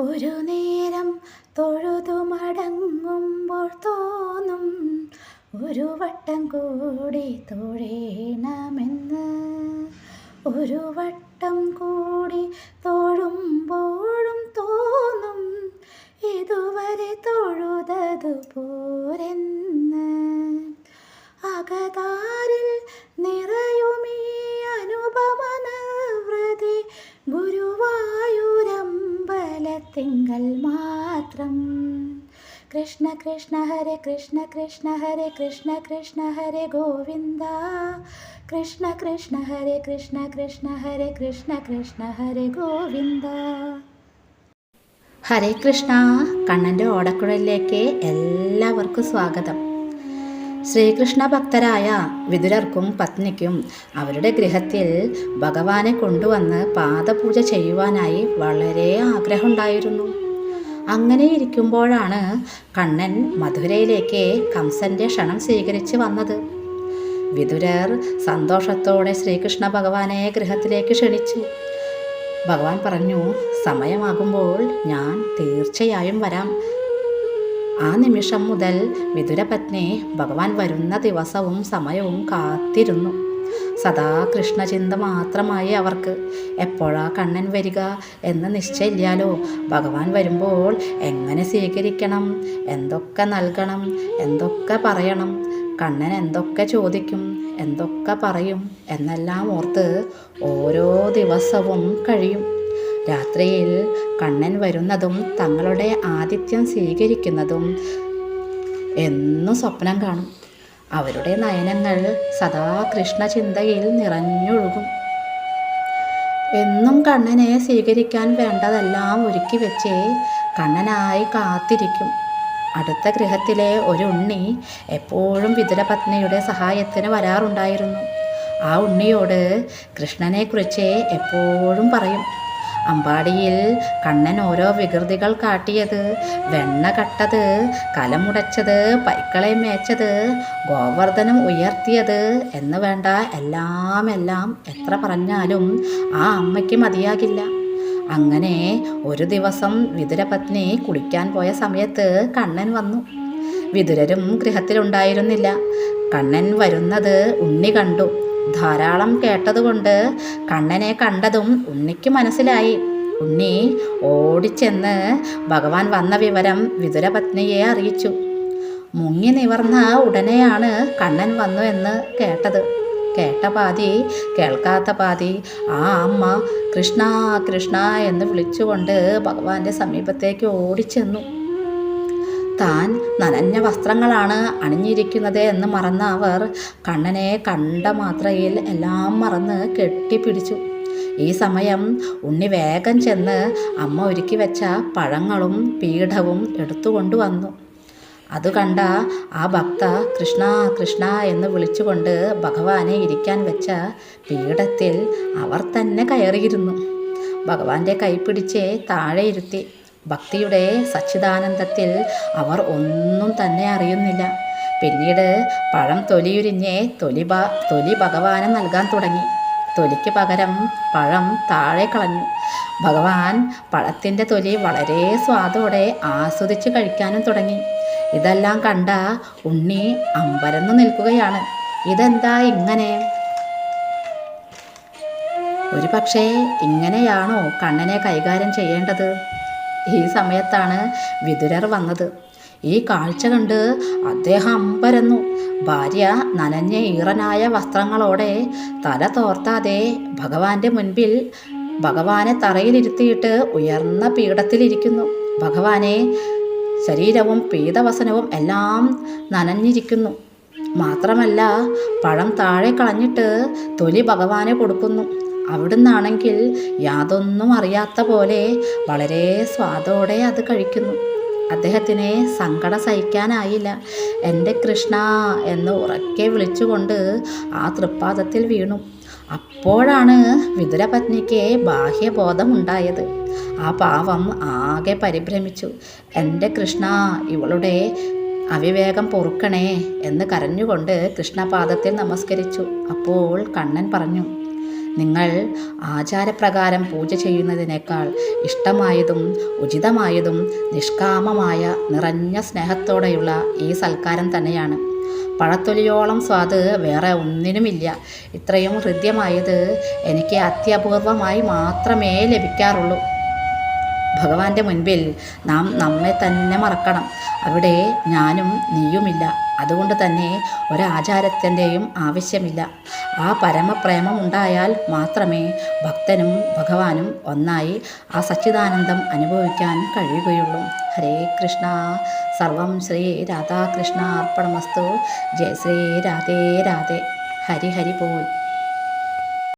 ഒരു നേരം തൊഴുതു മടങ്ങുമ്പോൾ തോന്നും ഒരു വട്ടം കൂടി തൊഴേണമെന്ന്. ഒരു വട്ടം കൂടി തൊഴുമ്പോഴും തോന്നും ഇതുവരെ തൊഴുതതു പോരെന്ന്. ഗുരുവായൂരമ്പലത്തിങ്കൽ മാത്രം. കൃഷ്ണ കൃഷ്ണ ഹരെ കൃഷ്ണ കൃഷ്ണ ഹരെ കൃഷ്ണ കൃഷ്ണ ഹരെ ഗോവിന്ദ. കൃഷ്ണ കൃഷ്ണ ഹരെ കൃഷ്ണ കൃഷ്ണ ഹരെ കൃഷ്ണ കൃഷ്ണ ഹരെ ഗോവിന്ദ. ഹരേ കൃഷ്ണ കണ്ണന്റെ ഓടക്കുഴലിലേക്ക് എല്ലാവർക്കും സ്വാഗതം. ശ്രീകൃഷ്ണ ഭക്തരായ വിതുരർക്കും പത്നിക്കും അവരുടെ ഗൃഹത്തിൽ ഭഗവാനെ കൊണ്ടുവന്ന് പാദപൂജ ചെയ്യുവാനായി വളരെ ആഗ്രഹമുണ്ടായിരുന്നു. അങ്ങനെ ഇരിക്കുമ്പോഴാണ് കണ്ണൻ മധുരയിലേക്ക് കംസന്റെ ക്ഷണം സ്വീകരിച്ച് വന്നത്. വിതുരർ സന്തോഷത്തോടെ ശ്രീകൃഷ്ണ ഭഗവാനെ ഗൃഹത്തിലേക്ക് ക്ഷണിച്ചു. ഭഗവാൻ പറഞ്ഞു സമയമാകുമ്പോൾ ഞാൻ തീർച്ചയായും വരാം. ആ നിമിഷം മുതൽ വിതുരപത്നി ഭഗവാൻ വരുന്ന ദിവസവും സമയവും കാത്തിരുന്നു. സദാ കൃഷ്ണചിന്ത മാത്രമായി അവർക്ക് എപ്പോഴാ കണ്ണൻ വരിക എന്ന് നിശ്ചയില്ലാലോ? ഭഗവാൻ വരുമ്പോൾ എങ്ങനെ സ്വീകരിക്കണം? എന്തൊക്കെ നൽകണം? എന്തൊക്കെ പറയണം? കണ്ണൻ എന്തൊക്കെ ചോദിക്കും? എന്തൊക്കെ പറയും? എന്നെല്ലാം ഓർത്ത് ഓരോ ദിവസവും കഴിയും. രാത്രിയിൽ കണ്ണൻ വരുന്നതും തങ്ങളുടെ ആതിഥ്യം സ്വീകരിക്കുന്നതും എന്നും സ്വപ്നം കാണും. അവരുടെ നയനങ്ങൾ സദാ കൃഷ്ണചിന്തയിൽ നിറഞ്ഞൊഴുകും. എന്നും കണ്ണനെ സ്വീകരിക്കാൻ വേണ്ടതെല്ലാം ഒരുക്കി വെച്ച് കണ്ണനായി കാത്തിരിക്കും. അടുത്ത ഗൃഹത്തിലെ ഒരു ഉണ്ണി എപ്പോഴും വിതുരപത്നിയുടെ സഹായത്തിന് വരാറുണ്ടായിരുന്നു. ആ ഉണ്ണിയോട് കൃഷ്ണനെക്കുറിച്ച് എപ്പോഴും പറയും. അമ്പാടിയിൽ കണ്ണൻ ഓരോ വികൃതികൾ കാട്ടിയത്. വെണ്ണ കട്ടത് കലമുടച്ചത് പൈക്കളെ മേച്ചത് ഗോവർദ്ധനം ഉയർത്തിയത് എന്ന് വേണ്ട എല്ലാം എല്ലാം എത്ര പറഞ്ഞാലും ആ അമ്മയ്ക്ക് മതിയാകില്ല. അങ്ങനെ ഒരു ദിവസം വിതുരപത്നി കുളിക്കാൻ പോയ സമയത്ത് കണ്ണൻ വന്നു. വിതുരരും ഗൃഹത്തിലുണ്ടായിരുന്നില്ല. കണ്ണൻ വരുന്നത് ഉണ്ണി കണ്ടു. ധാരാളം കേട്ടതുകൊണ്ട് കണ്ണനെ കണ്ടതും ഉണ്ണിക്ക് മനസ്സിലായി. ഉണ്ണി ഓടിച്ചെന്ന് ഭഗവാൻ വന്ന വിവരം വിതുരപത്നിയെ അറിയിച്ചു. മുങ്ങി നിവർന്ന ഉടനെയാണ് കണ്ണൻ വന്നു എന്ന് കേട്ടത്. കേട്ട പാതി കേൾക്കാത്ത പാതി ആ അമ്മ കൃഷ്ണ കൃഷ്ണ എന്ന് വിളിച്ചുകൊണ്ട് ഭഗവാന്റെ സമീപത്തേക്ക് ഓടിച്ചെന്നു. താൻ നനഞ്ഞ വസ്ത്രങ്ങളാണ് അണിഞ്ഞിരിക്കുന്നത് എന്ന് മറന്ന അവർ കണ്ണനെ കണ്ട മാത്രയിൽ എല്ലാം മറന്ന് കെട്ടിപ്പിടിച്ചു. ഈ സമയം ഉണ്ണി വേഗം ചെന്ന് അമ്മ ഒരുക്കി വെച്ച പഴങ്ങളും പീഠവും എടുത്തുകൊണ്ട് വന്നു. അത് കണ്ട ആ ഭക്ത കൃഷ്ണ കൃഷ്ണ എന്ന് വിളിച്ചുകൊണ്ട് ഭഗവാനെ ഇരിക്കാൻ വെച്ച പീഠത്തിൽ അവർ തന്നെ കയറിയിരുന്നു. ഭഗവാന്റെ കൈപ്പിടിച്ച് താഴെ ഇരുത്തി ഭക്തിയുടെ സച്ചിദാനന്ദത്തിൽ അവർ ഒന്നും തന്നെ അറിയുന്നില്ല. പിന്നീട് പഴം തൊലിയുരിഞ്ഞ് തൊലി തൊലി ഭഗവാന് നൽകാൻ തുടങ്ങി. തൊലിക്ക് പകരം പഴം താഴെ കളഞ്ഞു. ഭഗവാൻ പഴത്തിന്റെ തൊലി വളരെ സ്വാദോടെ ആസ്വദിച്ച് കഴിക്കാനും തുടങ്ങി. ഇതെല്ലാം കണ്ട ഉണ്ണി അമ്പരന്ന് നിൽക്കുകയാണ്. ഇതെന്താ ഇങ്ങനെ? ഒരു പക്ഷേ ഇങ്ങനെയാണോ കണ്ണനെ കൈകാര്യം ചെയ്യേണ്ടത്? ഈ സമയത്താണ് വിതുരർ വന്നത്. ഈ കാഴ്ച കണ്ട് അദ്ദേഹം അമ്പരന്നു. ഭാര്യ നനഞ്ഞ ഈറനായ വസ്ത്രങ്ങളോടെ തല തോർത്താതെ ഭഗവാന്റെ മുൻപിൽ ഭഗവാനെ തറയിലിരുത്തിയിട്ട് ഉയർന്ന പീഠത്തിലിരിക്കുന്നു. ഭഗവാനെ ശരീരവും പീതവസനവും എല്ലാം നനഞ്ഞിരിക്കുന്നു. മാത്രമല്ല പഴം താഴെ കളഞ്ഞിട്ട് തൊലി ഭഗവാനെ കൊടുക്കുന്നു. അവിടുന്നാണെങ്കിൽ യാതൊന്നും അറിയാത്ത പോലെ വളരെ സ്വാദോടെ അത് കഴിക്കുന്നു. അദ്ദേഹത്തിന് സങ്കടം സഹിക്കാനായില്ല. എന്റെ കൃഷ്ണ എന്ന് ഉറക്കെ വിളിച്ചുകൊണ്ട് ആ തൃപ്പാദത്തിൽ വീണു. അപ്പോഴാണ് വിതുരപത്നിക്ക് ബാഹ്യബോധം ഉണ്ടായത് ആ പാവം ആകെ പരിഭ്രമിച്ചു. എന്റെ കൃഷ്ണ ഇവളുടെ അവിവേകം പൊറുക്കണേ എന്ന് കരഞ്ഞുകൊണ്ട് കൃഷ്ണപാദത്തിൽ നമസ്കരിച്ചു. അപ്പോൾ കണ്ണൻ പറഞ്ഞു നിങ്ങൾ ആചാരപ്രകാരം പൂജ ചെയ്യുന്നതിനേക്കാൾ ഇഷ്ടമായതും ഉചിതമായതും നിഷ്കാമമായ നിറഞ്ഞ സ്നേഹത്തോടെയുള്ള ഈ സൽക്കാരം തന്നെയാണ്. പഴത്തൊലിയോളം സ്വാദ് വേറെ ഒന്നിനുമില്ല. ഇത്രയും ഹൃദ്യമായത് എനിക്ക് അത്യപൂർവമായി മാത്രമേ ലഭിക്കാറുള്ളൂ. ഭഗവാന്റെ മുൻപിൽ നാം നമ്മെ തന്നെ മറക്കണം. അവിടെ ഞാനും നീയുമില്ല. അതുകൊണ്ട് തന്നെ ഒരാചാരത്തിന്റെയും ആവശ്യമില്ല. ആ പരമപ്രേമം ഉണ്ടായാൽ മാത്രമേ ഭക്തനും ഭഗവാനും ഒന്നായി ആ സച്ചിദാനന്ദം അനുഭവിക്കാൻ കഴിയുകയുള്ളൂ. ഹരേ കൃഷ്ണ. സർവം ശ്രീ രാധാകൃഷ്ണ അർപ്പണമസ്തു ജയ ശ്രീ രാധേ രാധേ. ഹരി ഹരി പോൽ